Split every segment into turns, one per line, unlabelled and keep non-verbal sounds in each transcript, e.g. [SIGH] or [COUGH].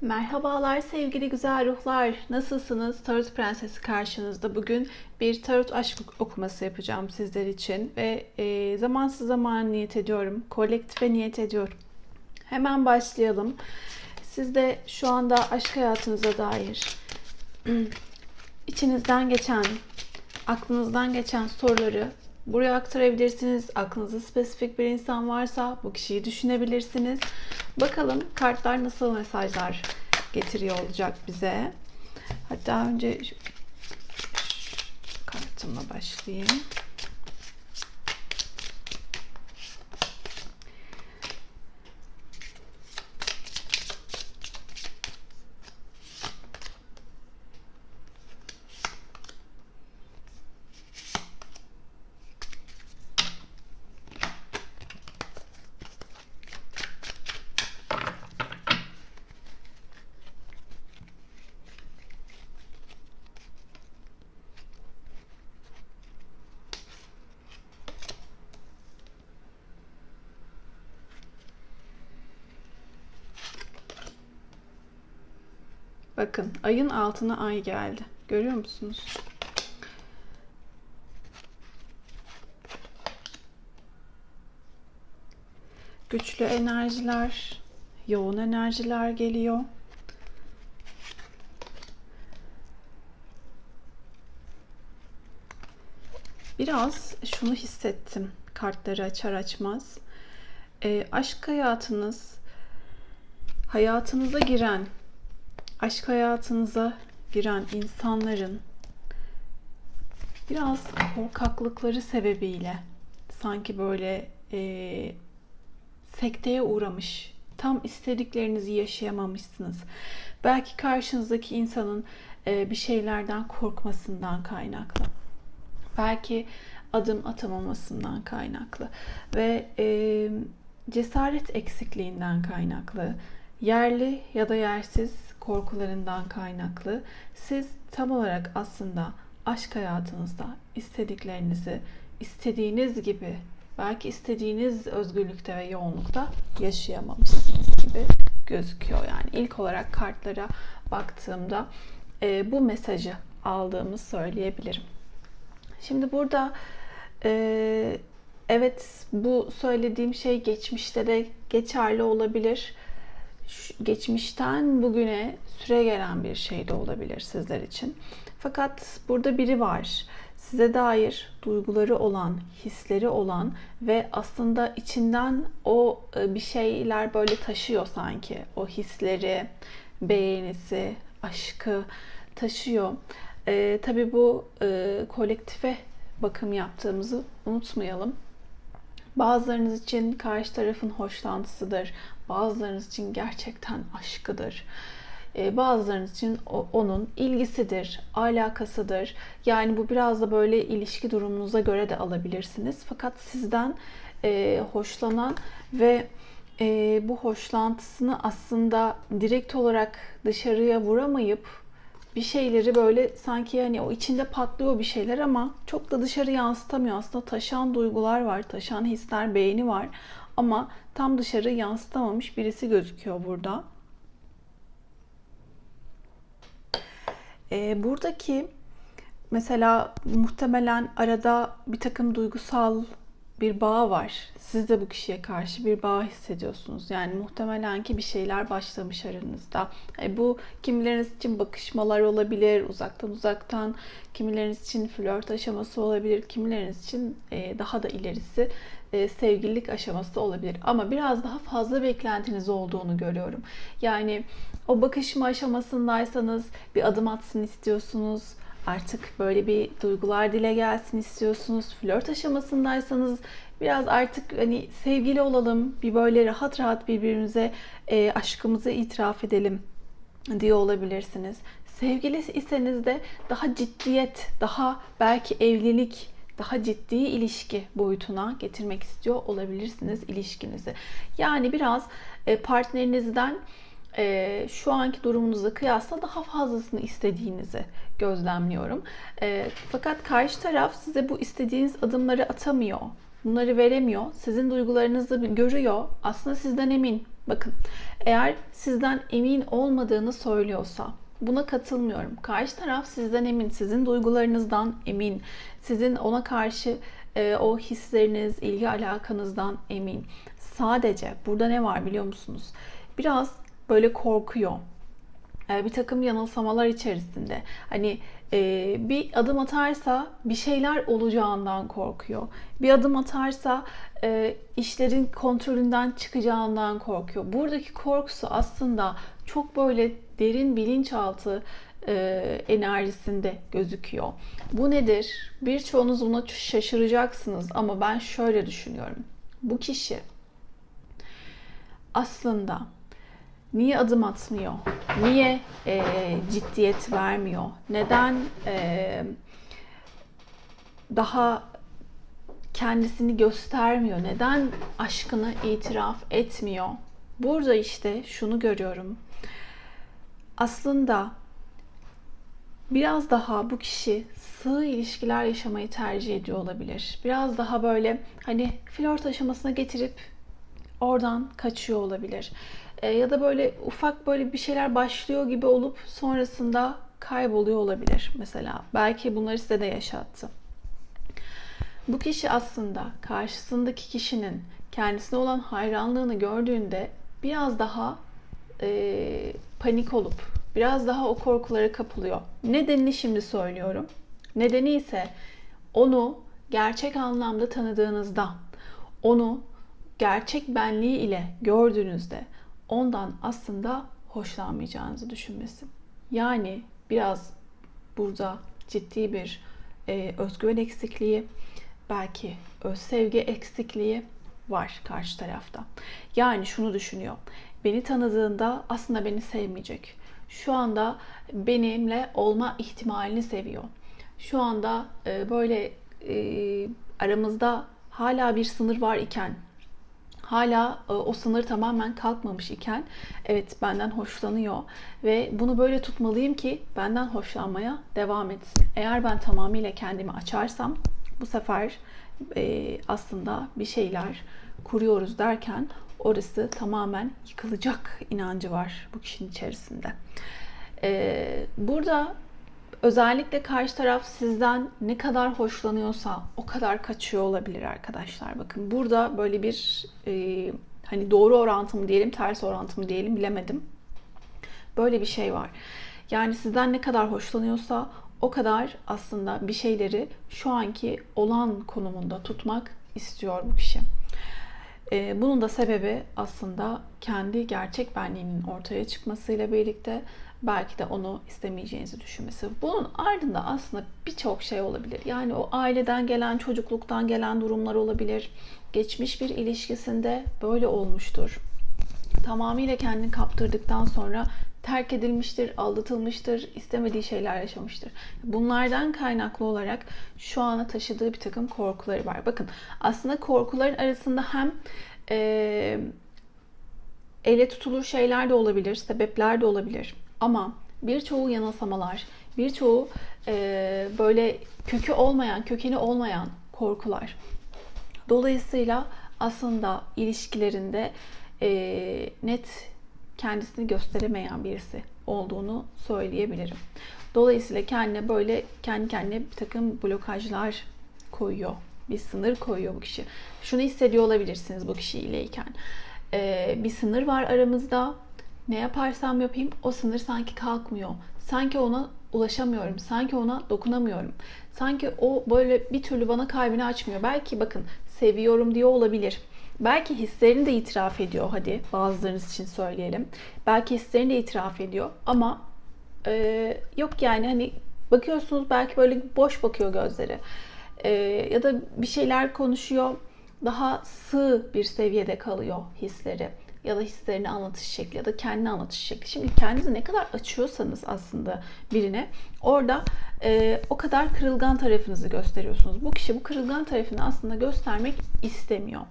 Merhabalar sevgili güzel ruhlar. Nasılsınız? Tarot Prensesi karşınızda. Bugün bir tarot aşk okuması yapacağım sizler için ve e, zamansız zaman niyet ediyorum. Kolektife niyet ediyorum. Hemen başlayalım. Siz de şu anda aşk hayatınıza dair [CLEARS THROAT] içinizden geçen, aklınızdan geçen soruları buraya aktarabilirsiniz. Aklınızda spesifik bir insan varsa bu kişiyi düşünebilirsiniz. Bakalım kartlar nasıl mesajlar getiriyor olacak bize. Hatta önce şu, kartımla başlayayım. Bakın ayın altına ay geldi. Görüyor musunuz? Güçlü enerjiler, yoğun enerjiler geliyor. Biraz şunu hissettim kartları açar açmaz. E, aşk hayatınız, hayatınıza giren aşk hayatınıza giren insanların biraz korkaklıkları sebebiyle sanki böyle e, sekteye uğramış, tam istediklerinizi yaşayamamışsınız. Belki karşınızdaki insanın e, bir şeylerden korkmasından kaynaklı. Belki adım atamamasından kaynaklı ve e, cesaret eksikliğinden kaynaklı yerli ya da yersiz korkularından kaynaklı siz tam olarak aslında aşk hayatınızda istediklerinizi istediğiniz gibi belki istediğiniz özgürlükte ve yoğunlukta yaşayamamışsınız gibi gözüküyor. Yani ilk olarak kartlara baktığımda e, bu mesajı aldığımı söyleyebilirim. Şimdi burada e, evet bu söylediğim şey geçmişte de geçerli olabilir geçmişten bugüne süre gelen bir şey de olabilir sizler için. Fakat burada biri var. Size dair duyguları olan, hisleri olan ve aslında içinden o e, bir şeyler böyle taşıyor sanki. O hisleri, beğenisi, aşkı taşıyor. Ee, tabii bu e, kolektife bakım yaptığımızı unutmayalım. Bazılarınız için karşı tarafın hoşlantısıdır. Bazılarınız için gerçekten aşkıdır. Ee, bazılarınız için onun ilgisidir, alakasıdır. Yani bu biraz da böyle ilişki durumunuza göre de alabilirsiniz. Fakat sizden e, hoşlanan ve e, bu hoşlantısını aslında direkt olarak dışarıya vuramayıp bir şeyleri böyle sanki hani o içinde patlıyor bir şeyler ama çok da dışarı yansıtamıyor. Aslında taşan duygular var, taşan hisler, beğeni var ama tam dışarı yansıtamamış birisi gözüküyor burada. Ee, buradaki mesela muhtemelen arada bir takım duygusal bir bağ var. Siz de bu kişiye karşı bir bağ hissediyorsunuz. Yani muhtemelen ki bir şeyler başlamış aranızda. E, bu kimileriniz için bakışmalar olabilir, uzaktan uzaktan. Kimileriniz için flört aşaması olabilir. Kimileriniz için e, daha da ilerisi e, sevgililik aşaması olabilir. Ama biraz daha fazla beklentiniz olduğunu görüyorum. Yani o bakışma aşamasındaysanız bir adım atsın istiyorsunuz artık böyle bir duygular dile gelsin istiyorsunuz. Flört aşamasındaysanız biraz artık hani sevgili olalım, bir böyle rahat rahat birbirimize e, aşkımızı itiraf edelim diye olabilirsiniz. Sevgili iseniz de daha ciddiyet, daha belki evlilik, daha ciddi ilişki boyutuna getirmek istiyor olabilirsiniz ilişkinizi. Yani biraz e, partnerinizden e, şu anki durumunuza kıyasla daha fazlasını istediğinizi gözlemliyorum. E, fakat karşı taraf size bu istediğiniz adımları atamıyor. bunları veremiyor. Sizin duygularınızı görüyor. Aslında sizden emin. Bakın eğer sizden emin olmadığını söylüyorsa buna katılmıyorum. Karşı taraf sizden emin, sizin duygularınızdan emin, sizin ona karşı e, o hisleriniz, ilgi alakanızdan emin. Sadece burada ne var biliyor musunuz? Biraz böyle korkuyor. E, bir takım yanılsamalar içerisinde. Hani e, bir adım atarsa bir şeyler olacağından korkuyor. Bir adım atarsa e, işlerin kontrolünden çıkacağından korkuyor. Buradaki korkusu aslında çok böyle derin bilinçaltı e, enerjisinde gözüküyor. Bu nedir? Birçoğunuz buna şaşıracaksınız ama ben şöyle düşünüyorum. Bu kişi aslında niye adım atmıyor? Niye e, ciddiyet vermiyor? Neden e, daha kendisini göstermiyor? Neden aşkını itiraf etmiyor? Burada işte şunu görüyorum. Aslında biraz daha bu kişi sığ ilişkiler yaşamayı tercih ediyor olabilir. Biraz daha böyle hani flört aşamasına getirip oradan kaçıyor olabilir. E, ya da böyle ufak böyle bir şeyler başlıyor gibi olup sonrasında kayboluyor olabilir mesela. Belki bunları size de yaşattı. Bu kişi aslında karşısındaki kişinin kendisine olan hayranlığını gördüğünde biraz daha e, panik olup biraz daha o korkulara kapılıyor. Nedenini şimdi söylüyorum. Nedeni ise onu gerçek anlamda tanıdığınızda, onu gerçek benliği ile gördüğünüzde ondan aslında hoşlanmayacağınızı düşünmesi. Yani biraz burada ciddi bir e, özgüven eksikliği, belki öz sevgi eksikliği var karşı tarafta. Yani şunu düşünüyor. Beni tanıdığında aslında beni sevmeyecek. Şu anda benimle olma ihtimalini seviyor. Şu anda e, böyle e, aramızda hala bir sınır var iken hala e, o sınır tamamen kalkmamış iken evet benden hoşlanıyor ve bunu böyle tutmalıyım ki benden hoşlanmaya devam etsin. Eğer ben tamamıyla kendimi açarsam bu sefer e, aslında bir şeyler kuruyoruz derken orası tamamen yıkılacak inancı var bu kişinin içerisinde. E, burada özellikle karşı taraf sizden ne kadar hoşlanıyorsa o kadar kaçıyor olabilir arkadaşlar. Bakın burada böyle bir e, hani doğru orantı diyelim, ters orantı diyelim bilemedim. Böyle bir şey var. Yani sizden ne kadar hoşlanıyorsa o kadar aslında bir şeyleri şu anki olan konumunda tutmak istiyor bu kişi. Ee, bunun da sebebi aslında kendi gerçek benliğinin ortaya çıkmasıyla birlikte belki de onu istemeyeceğinizi düşünmesi. Bunun ardında aslında birçok şey olabilir. Yani o aileden gelen, çocukluktan gelen durumlar olabilir. Geçmiş bir ilişkisinde böyle olmuştur. Tamamıyla kendini kaptırdıktan sonra terk edilmiştir, aldatılmıştır, istemediği şeyler yaşamıştır. Bunlardan kaynaklı olarak şu ana taşıdığı bir takım korkuları var. Bakın aslında korkuların arasında hem e, ele tutulur şeyler de olabilir, sebepler de olabilir. Ama birçoğu yanılsamalar, birçoğu e, böyle kökü olmayan, kökeni olmayan korkular. Dolayısıyla aslında ilişkilerinde e, net kendisini gösteremeyen birisi olduğunu söyleyebilirim. Dolayısıyla kendine böyle kendi kendine bir takım blokajlar koyuyor. Bir sınır koyuyor bu kişi. Şunu hissediyor olabilirsiniz bu kişiyleyken. Ee, bir sınır var aramızda. Ne yaparsam yapayım o sınır sanki kalkmıyor. Sanki ona ulaşamıyorum. Sanki ona dokunamıyorum. Sanki o böyle bir türlü bana kalbini açmıyor. Belki bakın seviyorum diyor olabilir Belki hislerini de itiraf ediyor hadi bazılarınız için söyleyelim. Belki hislerini de itiraf ediyor ama e, yok yani hani bakıyorsunuz belki böyle boş bakıyor gözleri. E, ya da bir şeyler konuşuyor daha sığ bir seviyede kalıyor hisleri ya da hislerini anlatış şekli ya da kendini anlatış şekli. Şimdi kendinizi ne kadar açıyorsanız aslında birine orada e, o kadar kırılgan tarafınızı gösteriyorsunuz. Bu kişi bu kırılgan tarafını aslında göstermek istemiyor.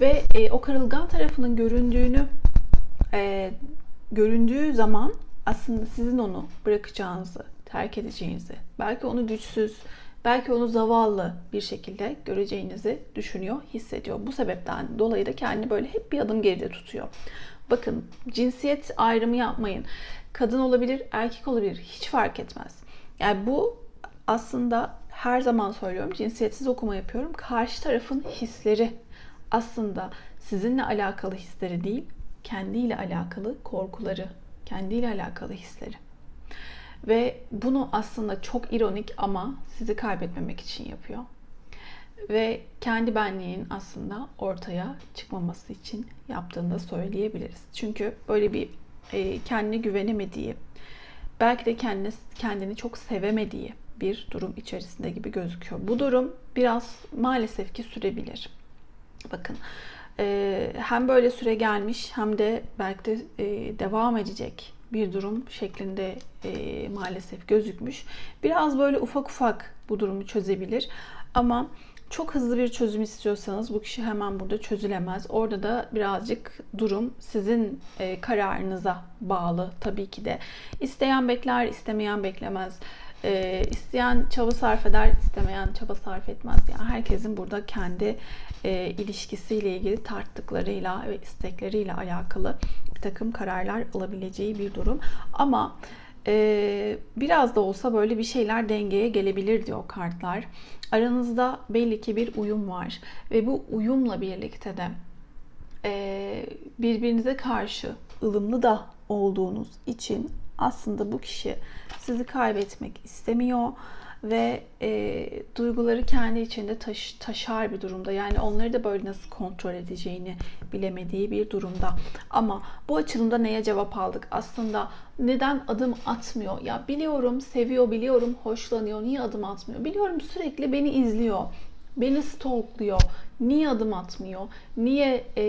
Ve e, o kırılgan tarafının göründüğünü e, göründüğü zaman aslında sizin onu bırakacağınızı, terk edeceğinizi, belki onu güçsüz, belki onu zavallı bir şekilde göreceğinizi düşünüyor, hissediyor. Bu sebepten dolayı da kendini böyle hep bir adım geride tutuyor. Bakın cinsiyet ayrımı yapmayın. Kadın olabilir, erkek olabilir. Hiç fark etmez. Yani bu aslında her zaman söylüyorum cinsiyetsiz okuma yapıyorum. Karşı tarafın hisleri aslında sizinle alakalı hisleri değil, kendiyle alakalı korkuları, kendiyle alakalı hisleri. Ve bunu aslında çok ironik ama sizi kaybetmemek için yapıyor. Ve kendi benliğinin aslında ortaya çıkmaması için yaptığını da söyleyebiliriz. Çünkü böyle bir e, kendine güvenemediği, belki de kendini, kendini çok sevemediği bir durum içerisinde gibi gözüküyor. Bu durum biraz maalesef ki sürebilir. Bakın e, hem böyle süre gelmiş hem de belki de e, devam edecek bir durum şeklinde e, maalesef gözükmüş. Biraz böyle ufak ufak bu durumu çözebilir ama çok hızlı bir çözüm istiyorsanız bu kişi hemen burada çözülemez. Orada da birazcık durum sizin e, kararınıza bağlı tabii ki de. İsteyen bekler, istemeyen beklemez. E, isteyen çaba sarf eder, istemeyen çaba sarf etmez. Yani herkesin burada kendi e, ilişkisiyle ilgili tarttıklarıyla ve istekleriyle alakalı bir takım kararlar alabileceği bir durum. Ama e, biraz da olsa böyle bir şeyler dengeye gelebilir diyor kartlar. Aranızda belli ki bir uyum var ve bu uyumla birlikte de e, birbirinize karşı ılımlı da olduğunuz için aslında bu kişi sizi kaybetmek istemiyor ve e, duyguları kendi içinde taş, taşar bir durumda. Yani onları da böyle nasıl kontrol edeceğini bilemediği bir durumda. Ama bu açılımda neye cevap aldık? Aslında neden adım atmıyor? Ya biliyorum, seviyor, biliyorum, hoşlanıyor. Niye adım atmıyor? Biliyorum sürekli beni izliyor. Beni stalkluyor. Niye adım atmıyor? Niye e,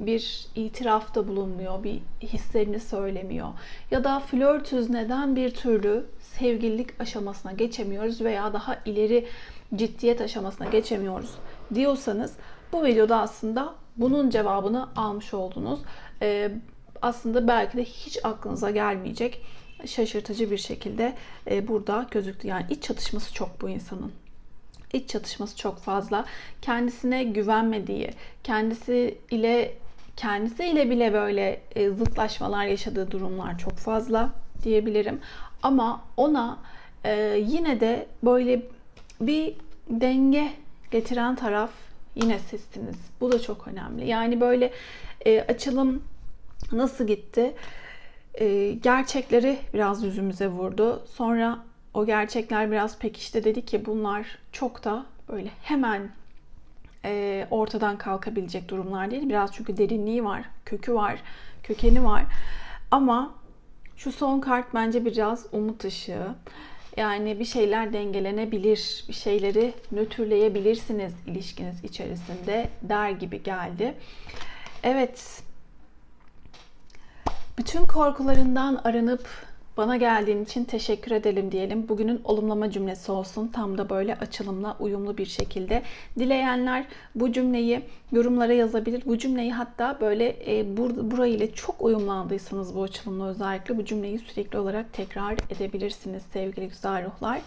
bir itirafta bulunmuyor? Bir hislerini söylemiyor? Ya da flörtüz neden bir türlü sevgililik aşamasına geçemiyoruz veya daha ileri ciddiyet aşamasına geçemiyoruz diyorsanız bu videoda aslında bunun cevabını almış oldunuz. Ee, aslında belki de hiç aklınıza gelmeyecek şaşırtıcı bir şekilde e, burada gözüktü. Yani iç çatışması çok bu insanın. İç çatışması çok fazla. Kendisine güvenmediği, kendisi ile kendisi ile bile böyle e, zıtlaşmalar yaşadığı durumlar çok fazla diyebilirim. Ama ona e, yine de böyle bir denge getiren taraf yine sizsiniz. Bu da çok önemli. Yani böyle e, açılım nasıl gitti? E, gerçekleri biraz yüzümüze vurdu. Sonra o gerçekler biraz pekişti. Dedi ki bunlar çok da böyle hemen e, ortadan kalkabilecek durumlar değil. Biraz çünkü derinliği var, kökü var, kökeni var. Ama şu son kart bence biraz umut ışığı. Yani bir şeyler dengelenebilir, bir şeyleri nötrleyebilirsiniz ilişkiniz içerisinde der gibi geldi. Evet, bütün korkularından aranıp bana geldiğin için teşekkür edelim diyelim. Bugünün olumlama cümlesi olsun. Tam da böyle açılımla uyumlu bir şekilde. Dileyenler bu cümleyi yorumlara yazabilir. Bu cümleyi hatta böyle e, bur burayla çok uyumlandıysanız bu açılımla özellikle bu cümleyi sürekli olarak tekrar edebilirsiniz sevgili güzel ruhlar.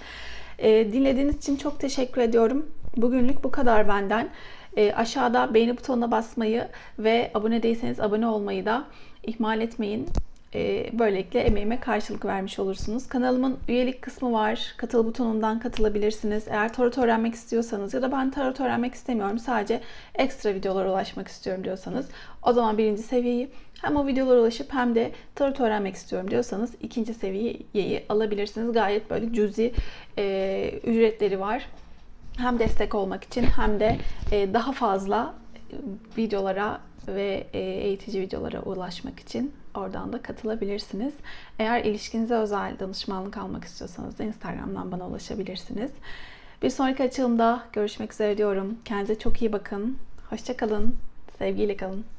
E, dinlediğiniz için çok teşekkür ediyorum. Bugünlük bu kadar benden. E, aşağıda beğeni butonuna basmayı ve abone değilseniz abone olmayı da ihmal etmeyin. E, böylelikle emeğime karşılık vermiş olursunuz. Kanalımın üyelik kısmı var. Katıl butonundan katılabilirsiniz. Eğer tarot öğrenmek istiyorsanız ya da ben tarot öğrenmek istemiyorum sadece ekstra videolara ulaşmak istiyorum diyorsanız o zaman birinci seviyeyi hem o videolara ulaşıp hem de tarot öğrenmek istiyorum diyorsanız ikinci seviyeyi alabilirsiniz. Gayet böyle cüzi e, ücretleri var. Hem destek olmak için hem de e, daha fazla videolara ve e, eğitici videolara ulaşmak için oradan da katılabilirsiniz. Eğer ilişkinize özel danışmanlık almak istiyorsanız da Instagram'dan bana ulaşabilirsiniz. Bir sonraki açılımda görüşmek üzere diyorum. Kendinize çok iyi bakın. Hoşçakalın. Sevgiyle kalın.